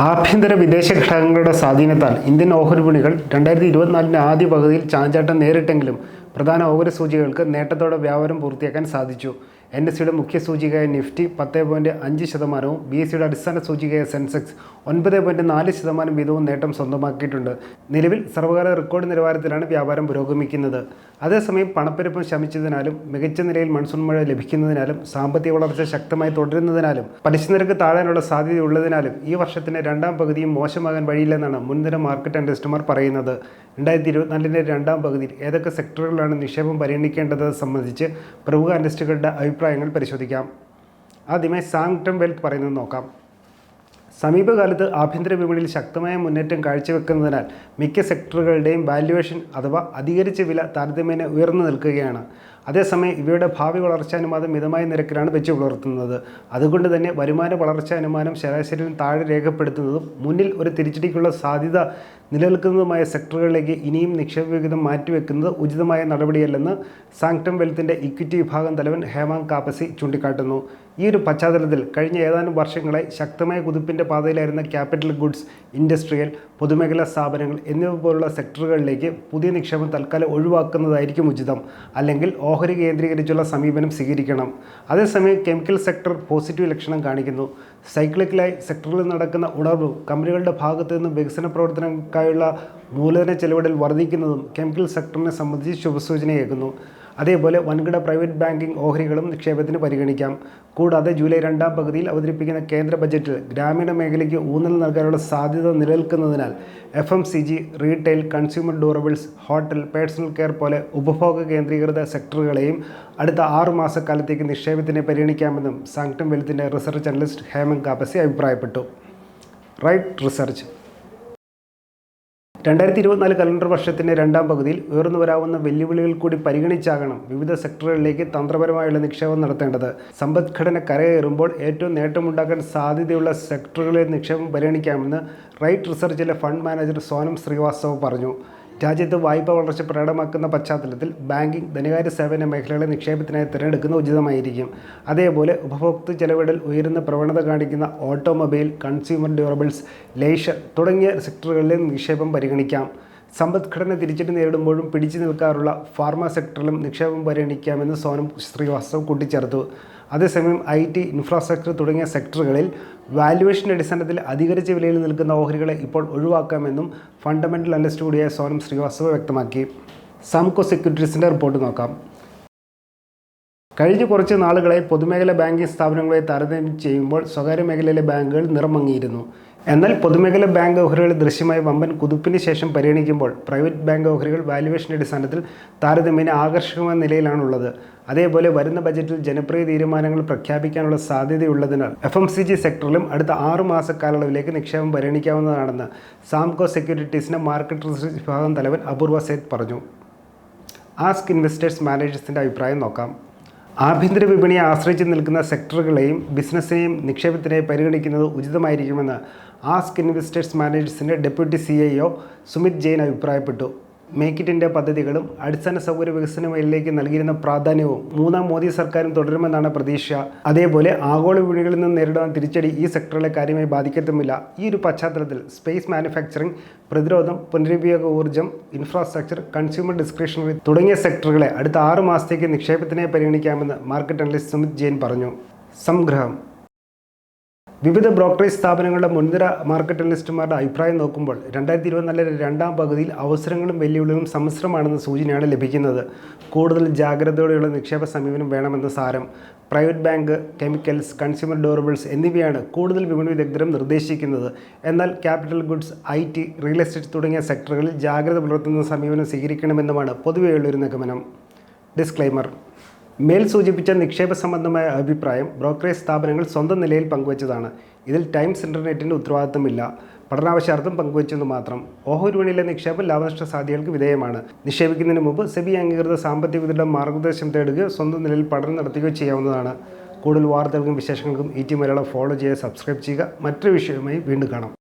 ആഭ്യന്തര വിദേശ ഘടകങ്ങളുടെ സ്വാധീനത്താൽ ഇന്ത്യൻ ഓഹരി വിപണികൾ രണ്ടായിരത്തി ഇരുപത്തിനാലിന്റെ ആദ്യ പകുതിയിൽ ചാഞ്ചാട്ടം നേരിട്ടെങ്കിലും പ്രധാന ഓഹരി സൂചികകൾക്ക് നേട്ടത്തോടെ വ്യാപാരം പൂർത്തിയാക്കാൻ സാധിച്ചു. എൻ എസ് സിയുടെ മുഖ്യ സൂചികയായ നിഫ്റ്റി പത്ത് പോയിന്റ് അഞ്ച് ശതമാനവും ബി എസ് സിയുടെ അടിസ്ഥാന സൂചികയായ സെൻസെക്സ് ഒൻപത് പോയിന്റ് നാല് ശതമാനം വീതവും നേട്ടം സ്വന്തമാക്കിയിട്ടുണ്ട്. നിലവിൽ സർവകാല റെക്കോർഡ് നിലവാരത്തിലാണ് വ്യാപാരം പുരോഗമിക്കുന്നത്. അതേസമയം പണപ്പെരുപ്പം ശമിച്ചതിനാലും മികച്ച നിലയിൽ മൺസൂൺ മഴ ലഭിക്കുന്നതിനാലും സാമ്പത്തിക വളർച്ച ശക്തമായി തുടരുന്നതിനാലും പലിശ നിരക്ക് താഴാനുള്ള സാധ്യതയുള്ളതിനാലും ഈ വർഷത്തിന്റെ രണ്ടാം പകുതിയും മോശമാകാൻ വഴിയില്ലെന്നാണ് മുൻനിര മാർക്കറ്റ് അനലിസ്റ്റുമാർ പറയുന്നത്. രണ്ടായിരത്തി ഇരുപത്തിനാലിന്റെ രണ്ടാം പകുതിയിൽ ഏതൊക്കെ സെക്ടറുകളിലാണ് നിക്ഷേപം പരിഗണിക്കേണ്ടത് സംബന്ധിച്ച് പ്രമുഖ അനലിസ്റ്റുകളുടെ അഭിപ്രായങ്ങൾ പരിശോധിക്കാം. ആദ്യമായി സാങ്ടം വെൽത്ത് പറയുന്നത് നോക്കാം. സമീപകാലത്ത് ആഭ്യന്തര വിപണിയിൽ ശക്തമായ മുന്നേറ്റം കാഴ്ചവെക്കുന്നതിനാൽ മിക്ക സെക്ടറുകളുടെയും വാല്യുവേഷൻ അഥവാ അധികരിച്ച വില താരതമ്യേന ഉയർന്നു നിൽക്കുകയാണ്. അതേസമയം ഇവയുടെ ഭാവി വളർച്ചാ അനുമാനം മിതമായ നിരക്കിലാണ് വെച്ച് പുലർത്തുന്നത് അതുകൊണ്ട് തന്നെ വരുമാന വളർച്ചാ അനുമാനം ശരാശരിയിൽ താഴെ രേഖപ്പെടുത്തുന്നതും മുന്നിൽ ഒരു തിരിച്ചടിക്കുള്ള സാധ്യത നിലനിൽക്കുന്നതുമായ സെക്ടറുകളിലേക്ക് ഇനിയും നിക്ഷേപ വിഹിതം മാറ്റിവെക്കുന്നത് ഉചിതമായ നടപടിയല്ലെന്ന് സാങ്ടം വെൽത്തിന്റെ ഇക്വിറ്റി വിഭാഗം തലവൻ ഹേമാങ് കാപ്പസി ചൂണ്ടിക്കാട്ടുന്നു. ഈ ഒരു പശ്ചാത്തലത്തിൽ കഴിഞ്ഞ ഏതാനും വർഷങ്ങളായി ശക്തമായ കുതിപ്പിന്റെ പാതയിലായിരുന്ന ക്യാപിറ്റൽ ഗുഡ്സ് ഇൻഡസ്ട്രിയൽ പൊതുമേഖലാ സ്ഥാപനങ്ങൾ എന്നിവ പോലുള്ള സെക്ടറുകളിലേക്ക് പുതിയ നിക്ഷേപം തൽക്കാലം ഒഴിവാക്കുന്നതായിരിക്കും ഉചിതം. അല്ലെങ്കിൽ ഓഹരി കേന്ദ്രീകരിച്ചുള്ള സമീപനം സ്വീകരിക്കണം. അതേസമയം കെമിക്കൽ സെക്ടർ പോസിറ്റീവ് ലക്ഷണം കാണിക്കുന്നു. സൈക്ലിക്കലായി സെക്ടറിൽ നടക്കുന്ന ഉണർവ് കമ്പനികളുടെ ഭാഗത്തു നിന്നും വികസന പ്രവർത്തനങ്ങൾക്കായുള്ള മൂലധന ചെലവിടൽ വർദ്ധിക്കുന്നതും കെമിക്കൽ സെക്ടറിനെ സംബന്ധിച്ച് ശുഭസൂചനയേക്കുന്നു അതേപോലെ വൻകിട പ്രൈവറ്റ് ബാങ്കിംഗ് ഓഹരികളും നിക്ഷേപത്തിന് പരിഗണിക്കാം. കൂടാതെ ജൂലൈ രണ്ടാം പകുതിയിൽ അവതരിപ്പിക്കുന്ന കേന്ദ്ര ബജറ്റിൽ ഗ്രാമീണ മേഖലയ്ക്ക് ഊന്നൽ നൽകാനുള്ള സാധ്യത നിലനിൽക്കുന്നതിനാൽ F M C G retail consumer durables hotel personal care പോലെ ഉപഭോഗ കേന്ദ്രീകൃത സെക്ടറുകളെയും അടുത്ത ആറു മാസക്കാലത്തേക്ക് നിക്ഷേപത്തിനെ പരിഗണിക്കാമെന്നും സാങ്ക്ടം വെൽത്തിന്റെ റിസർച്ച് അനലിസ്റ്റ് ഹേമന്ത് കാപ്പസി അഭിപ്രായപ്പെട്ടു. Wright Research. രണ്ടായിരത്തി ഇരുപത്തിനാല് കലണ്ടർ വർഷത്തിന്റെ രണ്ടാം പകുതിയിൽ ഉയർന്നു വരാവുന്ന വെല്ലുവിളികൾ കൂടി പരിഗണിച്ചാകണം വിവിധ സെക്ടറുകളിലേക്ക് തന്ത്രപരമായുള്ള നിക്ഷേപം നടത്തേണ്ടത്. സമ്പദ്ഘടന കരകയറുമ്പോൾ ഏറ്റവും നേട്ടമുണ്ടാക്കാൻ സാധ്യതയുള്ള സെക്ടറുകളിലെ നിക്ഷേപം പരിഗണിക്കാമെന്ന് റൈറ്റ് റിസർച്ചിലെ ഫണ്ട് മാനേജർ സോനം ശ്രീവാസ്തവ് പറഞ്ഞു. രാജ്യത്ത് വായ്പ വളർച്ച പ്രകടമാക്കുന്ന പശ്ചാത്തലത്തിൽ ബാങ്കിംഗ് ധനകാര്യ സേവന മേഖലകളെ നിക്ഷേപത്തിനായി തിരഞ്ഞെടുക്കുന്ന ഉചിതമായിരിക്കും. അതേപോലെ ഉപഭോക്തൃ ചെലവിടൽ ഉയരുന്ന പ്രവണത കാണിക്കുന്ന ഓട്ടോമൊബൈൽ കൺസ്യൂമർ ഡ്യൂറബിൾസ് ലേഷർ തുടങ്ങിയ സെക്ടറുകളിലെ നിക്ഷേപം പരിഗണിക്കാം. സമ്പദ്ഘടന തിരിച്ചടി നേരിടുമ്പോഴും പിടിച്ചു നിൽക്കാറുള്ള ഫാർമ സെക്ടറിലും നിക്ഷേപം പരിഗണിക്കാമെന്ന് സോനം ശ്രീവാസ്തവ് കൂട്ടിച്ചേർത്തു. അതേസമയം ഐ ടി ഇൻഫ്രാസ്ട്രക്ചർ തുടങ്ങിയ സെക്ടറുകളിൽ വാല്യുവേഷൻ അടിസ്ഥാനത്തിൽ അധികരിച്ച വിലയിൽ നിൽക്കുന്ന ഓഹരികളെ ഇപ്പോൾ ഒഴിവാക്കാമെന്നും ഫണ്ടമെന്റൽ അനലിസ്റ്റ് കൂടിയായ സോനം ശ്രീവാസ്തവ് വ്യക്തമാക്കി. സാംകോ സെക്യൂരിറ്റീസിന്റെ റിപ്പോർട്ട് നോക്കാം. കഴിഞ്ഞ കുറച്ച് നാളുകളായി പൊതുമേഖലാ ബാങ്കിംഗ് സ്ഥാപനങ്ങളെ താരതമ്യം ചെയ്യുമ്പോൾ സ്വകാര്യ മേഖലയിലെ ബാങ്കുകൾ നിറം മങ്ങിയിരുന്നു. എന്നാൽ പൊതുമേഖല ബാങ്ക് ഓഹരികൾ ദൃശ്യമായ വമ്പൻ കുതിപ്പിന് ശേഷം പരിഗണിക്കുമ്പോൾ പ്രൈവറ്റ് ബാങ്ക് ഓഹരികൾ വാല്യുവേഷൻ അടിസ്ഥാനത്തിൽ താരതമ്യേന ആകർഷകമായ നിലയിലാണുള്ളത്. അതേപോലെ വരുന്ന ബജറ്റിൽ ജനപ്രിയ തീരുമാനങ്ങൾ പ്രഖ്യാപിക്കാനുള്ള സാധ്യതയുള്ളതിനാൽ എഫ് എം സി ജി സെക്ടറിലും അടുത്ത ആറു മാസ കാലയളവിലേക്ക് നിക്ഷേപം പരിഗണിക്കാവുന്നതാണെന്ന് സാംകോ സെക്യൂരിറ്റീസിന്റെ മാർക്കറ്റ് റിസർച്ച് വിഭാഗം തലവൻ അപൂർവ സേത് പറഞ്ഞു. ആസ്ക് ഇൻവെസ്റ്റേഴ്സ് മാനേജേഴ്സിന്റെ അഭിപ്രായം നോക്കാം. ആഭ്യന്തര വിപണിയെ ആശ്രയിച്ച് നിൽക്കുന്ന സെക്ടറുകളെയും ബിസിനസ്സിനെയും നിക്ഷേപത്തിനെയും പരിഗണിക്കുന്നത് ഉചിതമായിരിക്കുമെന്ന് ask investors മാനേജേഴ്സിന്റെ deputy C I O Sumit Jain അഭിപ്രായപ്പെട്ടു. മേക്ക് ഇറ്റ് ഇന്ത്യ പദ്ധതികളും അടിസ്ഥാന സൗകര്യ വികസന മേഖലയിലേക്ക് നൽകിയിരുന്ന പ്രാധാന്യവും മൂന്നാം മോദി സർക്കാരും തുടരുമെന്നാണ് പ്രതീക്ഷ. അതേപോലെ ആഗോള വിപണികളിൽ നിന്ന് നേരിടുന്ന തിരിച്ചടി ഈ സെക്ടറിലെ കാര്യമായി ബാധിക്കത്തുമില്ല. ഈ ഒരു പശ്ചാത്തലത്തിൽ സ്പേസ് മാനുഫാക്ചറിംഗ് പ്രതിരോധം പുനരുപയോഗ ഊർജം ഇൻഫ്രാസ്ട്രക്ചർ കൺസ്യൂമർ ഡിസ്ക്രിഷണറി തുടങ്ങിയ സെക്ടറുകളെ അടുത്ത ആറു മാസത്തേക്ക് നിക്ഷേപത്തിനായി പരിഗണിക്കാമെന്ന് മാർക്കറ്റ് അനലിസ്റ്റ് സുമിത് ജെയിൻ പറഞ്ഞു. സംഗ്രഹം. വിവിധ ബ്രോക്കറേജ് സ്ഥാപനങ്ങളുടെ മുൻനിര മാർക്കറ്റ് അനലിസ്റ്റുമാരുടെ അഭിപ്രായം നോക്കുമ്പോൾ രണ്ടായിരത്തി ഇരുപത്തിനാലിലെ രണ്ടാം പകുതിയിൽ അവസരങ്ങളും വെല്ലുവിളികളും സമ്മിശ്രമാണെന്ന സൂചനയാണ് ലഭിക്കുന്നത്. കൂടുതൽ ജാഗ്രതയോടെയുള്ള നിക്ഷേപ സമീപനം വേണമെന്ന സാരം private bank chemicals consumer durables എന്നിവയാണ് കൂടുതൽ വിപണി വിദഗ്ധരും നിർദ്ദേശിക്കുന്നത്. എന്നാൽ capital goods I T real estate തുടങ്ങിയ സെക്ടറുകളിൽ ജാഗ്രത പുലർത്തുന്ന സമീപനം സ്വീകരിക്കണമെന്നുമാണ് പൊതുവെയുള്ളൊരു നിഗമനം. ഡിസ്ക്ലൈമർ മേൽ സൂചിപ്പിച്ച നിക്ഷേപ സംബന്ധമായ അഭിപ്രായം ബ്രോക്കറേജ് സ്ഥാപനങ്ങൾ സ്വന്തം നിലയിൽ പങ്കുവച്ചതാണ്. ഇതിൽ ടൈംസ് ഇന്റർനെറ്റിന്റെ ഉത്തരവാദിത്തമില്ല പഠനാവശ്യാർത്ഥം പങ്കുവച്ചെന്ന് മാത്രം. ഓഹരി വിപണിയിലെ നിക്ഷേപം ലാഭനഷ്ട സാധ്യതകൾക്ക് വിധേയമാണ്. നിക്ഷേപിക്കുന്നതിന് മുമ്പ് സെബി അംഗീകൃത സാമ്പത്തിക വിദഗ്ധ മാർഗനിർദ്ദേശം തേടുകയോ സ്വന്തം നിലയിൽ പഠനം നടത്തുകയോ ചെയ്യാവുന്നതാണ്. കൂടുതൽ വാർത്തകൾക്കും വിശേഷങ്ങൾക്കും ഈ ടി മലയാളം ഫോളോ ചെയ്യുക സബ്സ്ക്രൈബ് ചെയ്യുക. മറ്റൊരു വിഷയവുമായി വീണ്ടും കാണാം.